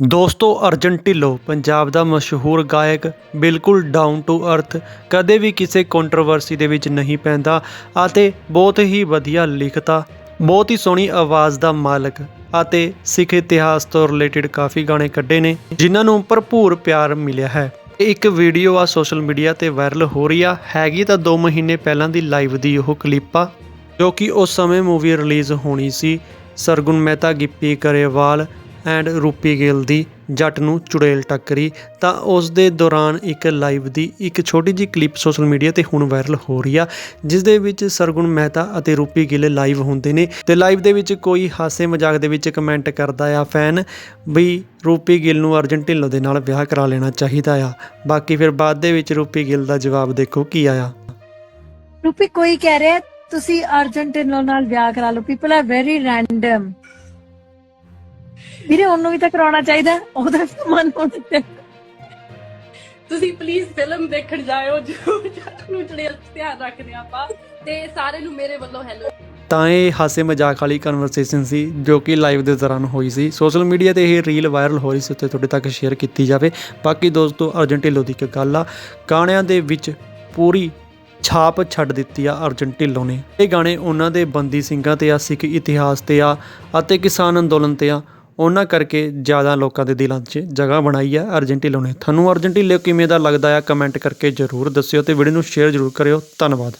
ਦੋਸਤੋ, ਅਰਜਨ ਢਿੱਲੋਂ, ਪੰਜਾਬ ਦਾ ਮਸ਼ਹੂਰ ਗਾਇਕ, ਬਿਲਕੁਲ ਡਾਊਨ ਟੂ ਅਰਥ ਕਦੇ ਵੀ ਕਿਸੇ ਕੰਟਰੋਵਰਸੀ ਦੇ ਵਿੱਚ ਨਹੀਂ ਪੈਂਦਾ ਅਤੇ ਬਹੁਤ ਹੀ ਵਧੀਆ ਲਿਖਤਾ, ਬਹੁਤ ਹੀ ਸੋਹਣੀ ਆਵਾਜ਼ ਦਾ ਮਾਲਕ ਅਤੇ ਸਿੱਖ ਇਤਿਹਾਸ ਤੋਂ ਰਿਲੇਟਡ ਕਾਫੀ ਗਾਣੇ ਕੱਢੇ ਨੇ, ਜਿਨ੍ਹਾਂ ਨੂੰ ਭਰਪੂਰ ਪਿਆਰ ਮਿਲਿਆ ਹੈ। ਇੱਕ ਵੀਡੀਓ ਆ ਸੋਸ਼ਲ ਮੀਡੀਆ ਤੇ ਵਾਇਰਲ ਹੋ ਰਹੀ ਆ, ਹੈਗੀ ਤਾਂ 2 ਮਹੀਨੇ ਪਹਿਲਾਂ ਦੀ ਲਾਈਵ ਦੀ ਉਹ ਕਲਿੱਪ ਆ, ਜੋ ਕਿ ਉਸ ਸਮੇਂ ਮੂਵੀ ਰਿਲੀਜ਼ ਹੋਣੀ ਸੀ, ਸਰਗੁਣ ਮਹਿਤਾ, ਗਿੱਪੀ ਕਰੇਵਾਲ ਐਂਡ ਰੂਪੀ ਗਿੱਲ ਦੀ ਜੱਟ ਨੂੰ ਚੁੜੇਲ ਟੱਕਰੀ, ਤਾਂ ਉਸ ਦੇ ਦੌਰਾਨ ਇੱਕ ਲਾਈਵ ਦੀ ਇੱਕ ਛੋਟੀ ਜਿਹੀ ਕਲਿੱਪ ਸੋਸ਼ਲ ਮੀਡੀਆ ਤੇ ਹੁਣ ਵਾਇਰਲ ਹੋ ਰਹੀ ਆ, ਜਿਸ ਦੇ ਵਿੱਚ ਸਰਗੁਣ ਮਹਿਤਾ ਅਤੇ ਰੂਪੀ ਗਿੱਲ ਲਾਈਵ ਹੁੰਦੇ ਨੇ ਤੇ ਲਾਈਵ ਦੇ ਵਿੱਚ ਕੋਈ ਹਾਸੇ ਮਜ਼ਾਕ ਦੇ ਵਿੱਚ ਕਮੈਂਟ ਕਰਦਾ ਆ ਫੈਨ ਵੀ ਰੂਪੀ ਗਿੱਲ ਨੂੰ ਅਰਜਨ ਢਿੱਲੋਂ ਦੇ ਨਾਲ ਵਿਆਹ ਕਰਾ ਲੈਣਾ ਚਾਹੀਦਾ ਆ। ਬਾਕੀ ਫਿਰ ਬਾਅਦ ਦੇ ਵਿੱਚ ਰੂਪੀ ਗਿੱਲ ਦਾ ਜਵਾਬ ਦੇਖੋ ਕੀ ਆਇਆ। ਰੂਪੀ ਕੋਈ ਕਹਿ ਰਿਹਾ, ਤੁਸੀਂ ਅਰਜੈਂਟੀਨਾ ਨਾਲ ਵਿਆਹ ਕਰਾ ਲਓ ਪੀਪਲ ਆਰ ਵੈਰੀ ਰੈਂਡਮ ਵੀਰੇ ਉਹਨੂੰ ਵੀ ਤਾਂ ਕਰਾਉਣਾ ਚਾਹੀਦਾ ਉਹਦਾ ਵੀ ਮਨ ਹੋਣਾ ਚਾਹੀਦਾ। ਤੁਸੀਂ ਪਲੀਜ਼ ਫਿਲਮ ਦੇਖਣ ਜਾਇਓ ਜਰੂਰ ਜੱਟ ਨੂੰ ਜਿਹੜੇ ਧਿਆਨ ਰੱਖਦੇ ਹਾਂ ਆਪਾਂ ਤੇ ਸਾਰੇ ਨੂੰ ਮੇਰੇ ਵੱਲੋਂ ਹੈਲੋ ਤਾਂ ਇਹ ਹਾਸੇ ਮਜ਼ਾਕ ਵਾਲੀ ਕਨਵਰਸੇਸ਼ਨ ਸੀ ਜੋ ਕਿ ਲਾਈਵ ਦੇ ਦੌਰਾਨ ਹੋਈ ਸੀ। ਸੋਸ਼ਲ ਮੀਡੀਆ ਤੇ ਇਹ ਰੀਲ ਵਾਇਰਲ ਹੋ ਰਹੀ ਸੀ ਤੇ ਤੁਹਾਡੇ ਤੱਕ ਸ਼ੇਅਰ ਕੀਤੀ ਜਾਵੇ। ਬਾਕੀ ਦੋਸਤੋ ਅਰਜਨ ਢਿੱਲੋਂ ਦੀ ਇੱਕ ਗੱਲ ਆ ਗਾਣਿਆਂ ਦੇ ਵਿੱਚ ਪੂਰੀ ਛਾਪ ਛੱਡ ਦਿੱਤੀ ਆ ਅਰਜਨ ਢਿੱਲੋਂ ਨੇ। ਇਹ ਗਾਣੇ ਉਹਨਾਂ ਦੇ ਬੰਦੀ ਸਿੰਘਾਂ ਤੇ ਆ ਸਿੱਖ ਇਤਿਹਾਸ ਤੇ ਆ ਅਤੇ ਕਿਸਾਨ ਅੰਦੋਲਨ ਤੇ ਆ ਉਹਨਾਂ ਕਰਕੇ ਜ਼ਿਆਦਾ ਲੋਕਾਂ ਦੇ ਦਿਲਾਂ 'ਚ ਜਗ੍ਹਾ ਬਣਾਈ ਆ ਅਰਜੈਂਟੀਲੋ ਨੇ ਤੁਹਾਨੂੰ ਅਰਜੈਂਟੀਲੋ ਕਿਵੇਂ ਦਾ ਲੱਗਦਾ ਆ? ਕਮੈਂਟ ਕਰਕੇ ਜਰੂਰ ਦੱਸਿਓ ਤੇ ਵੀਡੀਓ ਨੂੰ ਸ਼ੇਅਰ ਜਰੂਰ ਕਰਿਓ। ਧੰਨਵਾਦ।